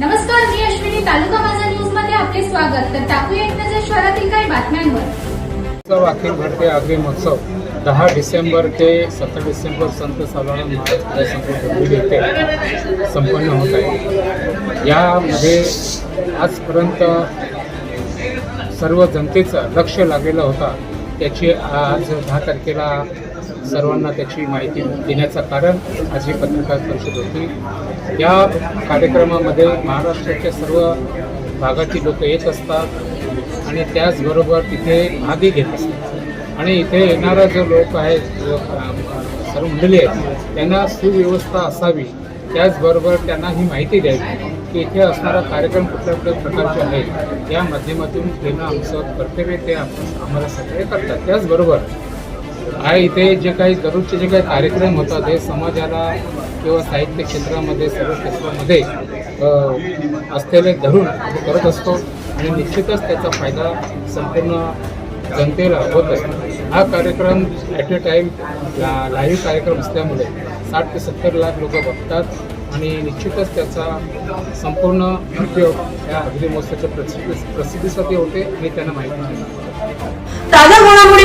नमस्कार मी अश्विनी. तालुका माझा न्यूजमध्ये आपले स्वागत. तर टाकूया एक नजर शहरातील काही बातम्यांवर. उत्सव अखिल भारतीय अग्नि महोत्सव. दहा डिसेंबर ते सतरा डिसेंबर संत साधारण महाराज संत येथे संपन्न होत आहे. यामध्ये आजपर्यंत सर्व जनतेचं लक्ष लागलेलं होता. त्याची आज दहा तारखेला सर्वांना त्याची माहिती देण्याचं कारण आज ही पत्रकार परिषद होती. या कार्यक्रमामध्ये महाराष्ट्राच्या सर्व भागातील लोक येत असतात आणि त्याचबरोबर तिथे भागही घेत असतात. आणि इथे येणारा जो लोक आहेत जो, सर्व मंडळी आहेत त्यांना सुव्यवस्था असावी त्याचबरोबर त्यांना ही माहिती द्यावी की इथे असणारा कार्यक्रम कुठल्या कुठल्या प्रकारचे आहेत या माध्यमातून घेणं आमचं कर्तव्य ते आपण आम्हाला सगळे करतात. त्याचबरोबर हा इथे जे काही दररोजचे जे काही कार्यक्रम होतात हे समाजाला किंवा साहित्य क्षेत्रामध्ये सर्व क्षेत्रामध्ये असलेले धरून करत असतो. आणि निश्चितच त्याचा फायदा संपूर्ण जनतेला होत असतो हा कार्यक्रम ॲट ए टाईम लाईव्ह कार्यक्रम असल्यामुळे साठ ते सत्तर लाख लोक बघतात. आणि निश्चितच त्याचा संपूर्ण उपयोग या अगदी महोत्सवाच्या प्रसिद्धी प्रसिद्धीसाठी होते आणि त्यांना माहिती ताज्या घडामोडी